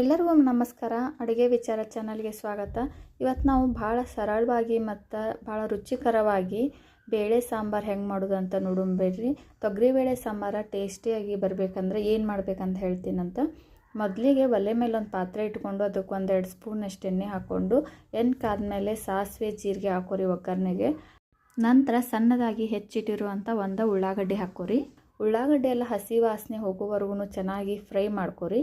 ಎಲ್ಲರಿಗೂ ನಮಸ್ಕಾರ. ಅಡುಗೆ ವಿಚಾರ ಚಾನಲ್ಗೆ ಸ್ವಾಗತ. ಇವತ್ತು ನಾವು ಭಾಳ ಸರಳವಾಗಿ ಮತ್ತು ಭಾಳ ರುಚಿಕರವಾಗಿ ಬೇಳೆ ಸಾಂಬಾರು ಹೆಂಗೆ ಮಾಡೋದು ಅಂತ ನೋಡೋಣ ತೊಗರಿಬೇಳೆ ಸಾಂಬಾರು ಟೇಸ್ಟಿಯಾಗಿ ಬರಬೇಕಂದ್ರೆ ಏನು ಮಾಡ್ಬೇಕಂತ ಹೇಳ್ತೀನಂತ. ಮೊದಲಿಗೆ ಒಲೆ ಮೇಲೆ ಒಂದು ಪಾತ್ರೆ ಇಟ್ಕೊಂಡು ಅದಕ್ಕೆ ಒಂದೆರಡು ಸ್ಪೂನಷ್ಟು ಎಣ್ಣೆ ಹಾಕ್ಕೊಂಡು, ಎಣ್ಣೆ ಕಾದ್ಮೇಲೆ ಸಾಸಿವೆ, ಜೀರಿಗೆ ಹಾಕೋರಿ ಒಗ್ಗರಣೆಗೆ. ನಂತರ ಸಣ್ಣದಾಗಿ ಹೆಚ್ಚಿಟ್ಟಿರುವಂಥ ಒಂದು ಉಳ್ಳಾಗಡ್ಡಿ ಹಾಕೋರಿ. ಉಳ್ಳಾಗಡ್ಡೆ ಎಲ್ಲ ಹಸಿ ವಾಸನೆ ಹೋಗೋವರೆಗೂ ಚೆನ್ನಾಗಿ ಫ್ರೈ ಮಾಡ್ಕೊರಿ.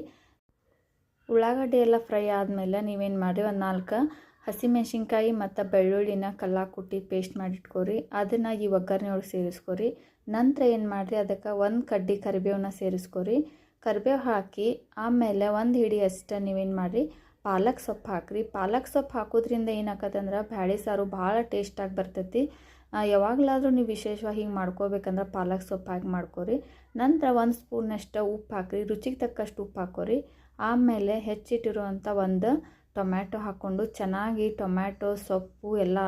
ಉಳ್ಳಾಗಡ್ಡಿ ಎಲ್ಲ ಫ್ರೈ ಆದಮೇಲೆ ನೀವೇನು ಮಾಡಿರಿ, ಒಂದು ನಾಲ್ಕು ಹಸಿಮೆಣ್ಸಿನ್ಕಾಯಿ ಮತ್ತು ಬೆಳ್ಳುಳ್ಳಿನ ಕಲ್ಲಾಕುಟ್ಟಿ ಪೇಸ್ಟ್ ಮಾಡಿಟ್ಕೋರಿ. ಅದನ್ನು ಈ ಒಗ್ಗರಣೆ ಒಳಗೆ ಸೇರಿಸ್ಕೊರಿ. ನಂತರ ಏನು ಮಾಡಿರಿ, ಅದಕ್ಕೆ ಒಂದು ಕಡ್ಡಿ ಕರಿಬೇವನ್ನ ಸೇರಿಸ್ಕೊರಿ. ಕರಿಬೇವು ಹಾಕಿ ಆಮೇಲೆ ಒಂದು ಹಿಡಿ ಅಷ್ಟು ನೀವೇನು ಮಾಡಿರಿ, ಪಾಲಕ್ ಸೊಪ್ಪು ಹಾಕ್ರಿ. ಪಾಲಕ್ ಸೊಪ್ಪು ಹಾಕೋದ್ರಿಂದ ಏನಾಗತ್ತಂದ್ರೆ ಬ್ಯಾಳೆ ಸಾರು ಭಾಳ ಟೇಸ್ಟಾಗಿ ಬರ್ತೈತಿ. ಯಾವಾಗಲಾದರೂ ನೀವು ವಿಶೇಷವಾಗಿ ಹಿಂಗೆ ಮಾಡ್ಕೋಬೇಕಂದ್ರೆ ಪಾಲಕ್ ಸೊಪ್ಪು ಹಾಕಿ ಮಾಡ್ಕೊರಿ. ನಂತರ ಒಂದು ಸ್ಪೂನಷ್ಟು ಉಪ್ಪು ಹಾಕ್ರಿ. ರುಚಿಗೆ ತಕ್ಕಷ್ಟು ಉಪ್ಪು ಹಾಕೋರಿ ಆಮೇಲೆ ಹೆಚ್ಚಿಟ್ಟಿರುವಂಥ ಒಂದು ಟೊಮ್ಯಾಟೊ ಹಾಕ್ಕೊಂಡು ಚೆನ್ನಾಗಿ ಟೊಮ್ಯಾಟೊ, ಸೊಪ್ಪು ಎಲ್ಲ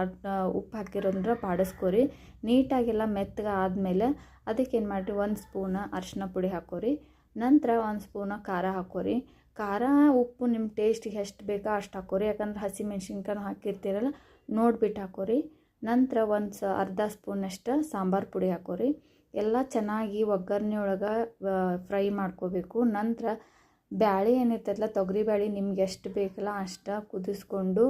ಉಪ್ಪು ಹಾಕಿರೋದ್ರ ಬಾಡಿಸ್ಕೊರಿ. ನೀಟಾಗೆಲ್ಲ ಮೆತ್ತಗೆ ಆದಮೇಲೆ ಅದಕ್ಕೇನು ಮಾಡಿರಿ, ಒಂದು ಸ್ಪೂನ ಅರಿಶಿನ ಪುಡಿ ಹಾಕೋರಿ. ನಂತರ ಒಂದು ಸ್ಪೂನ ಖಾರ ಹಾಕೋರಿ. ಖಾರ, ಉಪ್ಪು ನಿಮ್ಮ ಟೇಸ್ಟಿಗೆ ಎಷ್ಟು ಬೇಕೋ ಅಷ್ಟು ಹಾಕೋರಿ. ಯಾಕಂದ್ರೆ ಹಸಿ ಮೆಣಸಿನ್ಕಾಯಿ ಹಾಕಿರ್ತೀರಲ್ಲ ನೋಡಿಬಿಟ್ಟು ಹಾಕೋರಿ. ನಂತರ ಒಂದು ಸ, ಅರ್ಧ ಸ್ಪೂನಷ್ಟು ಸಾಂಬಾರು ಪುಡಿ ಹಾಕೋರಿ. ಎಲ್ಲ ಚೆನ್ನಾಗಿ ಒಗ್ಗರಣೆ ಒಳಗೆ ಫ್ರೈ ಮಾಡ್ಕೋಬೇಕು. ನಂತರ ಬ್ಯಾಳೆ ಏನಿರ್ತೈತಲ್ಲ, ತೊಗರಿ ಬ್ಯಾಳೆ ನಿಮ್ಗೆ ಎಷ್ಟು ಬೇಕಲ್ಲ ಅಷ್ಟು ಕುದಿಸ್ಕೊಂಡು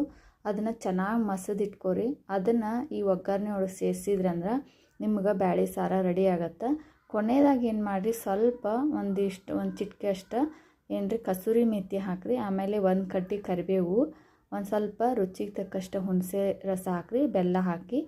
ಅದನ್ನು ಚೆನ್ನಾಗಿ ಮಸದಿಟ್ಕೋರಿ ಅದನ್ನು ಈ ಒಗ್ಗರಣೆ ಒಳಗೆ ಸೇರಿಸಿದ್ರಂದ್ರೆ ನಿಮ್ಗೆ ಬ್ಯಾಳಿ ಸಾರ ರೆಡಿ ಆಗತ್ತೆ. ಕೊನೆಯದಾಗಿ ಏನು ಮಾಡಿರಿ, ಸ್ವಲ್ಪ ಒಂದಿಷ್ಟು, ಒಂದು ಚಿಟಿಕೆ ಅಷ್ಟು ಏನ್ರಿ ಕಸೂರಿ ಮೆಥಿ ಹಾಕಿರಿ, ಆಮೇಲೆ ಒಂದು ಕಡ್ಡಿ ಕರಿಬೇವು, ಒಂದು ಸ್ವಲ್ಪ ರುಚಿಗೆ ತಕ್ಕಷ್ಟು ಹುಣಸೆ ರಸ ಹಾಕಿರಿ, ಬೆಲ್ಲ ಹಾಕಿ.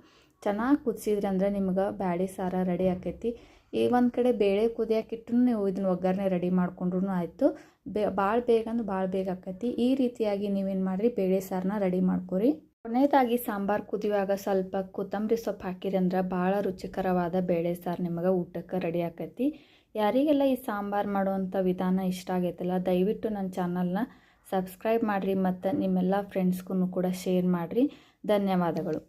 ಚೆನ್ನಾಗಿ ಕುದಿಸಿದ್ರಂದ್ರೆ ನಿಮ್ಗೆ ಬ್ಯಾಳೆ ಸಾರ ರೆಡಿ ಆಕೈತಿ. ಈ ಒಂದು ಕಡೆ ಬೇಳೆ ಕುದಿಯಾಕಿಟ್ಟು ನೀವು ಇದನ್ನ ಒಗ್ಗರಣೆ ರೆಡಿ ಮಾಡ್ಕೊಂಡ್ರೂ ಆಯಿತು. ಬೇ ಭಾಳ ಬೇಗ ಅಂದ್ರೆ ಭಾಳ ಬೇಗ ಆಕತಿ. ಈ ರೀತಿಯಾಗಿ ನೀವೇನು ಮಾಡಿರಿ ಬೇಳೆ ಸಾರನ್ನ ರೆಡಿ ಮಾಡ್ಕೊರಿ. ಕೊನೆಯದಾಗಿ ಸಾಂಬಾರು ಕುದಿಯುವಾಗ ಸ್ವಲ್ಪ ಕೊತ್ತಂಬರಿ ಸೊಪ್ಪು ಹಾಕಿರಿ ಅಂದ್ರೆ ಭಾಳ ರುಚಿಕರವಾದ ಬೇಳೆ ಸಾರು ನಿಮಗೆ ಊಟಕ್ಕೆ ರೆಡಿ ಆಕತಿ. ಯಾರಿಗೆಲ್ಲ ಈ ಸಾಂಬಾರು ಮಾಡುವಂಥ ವಿಧಾನ ಇಷ್ಟ ಆಗೈತಲ್ಲ, ದಯವಿಟ್ಟು ನನ್ನ ಚಾನಲ್ನ ಸಬ್ಸ್ಕ್ರೈಬ್ ಮಾಡಿರಿ ಮತ್ತು ನಿಮ್ಮೆಲ್ಲ ಫ್ರೆಂಡ್ಸ್ಗೂ ಕೂಡ ಶೇರ್ ಮಾಡಿರಿ. ಧನ್ಯವಾದಗಳು.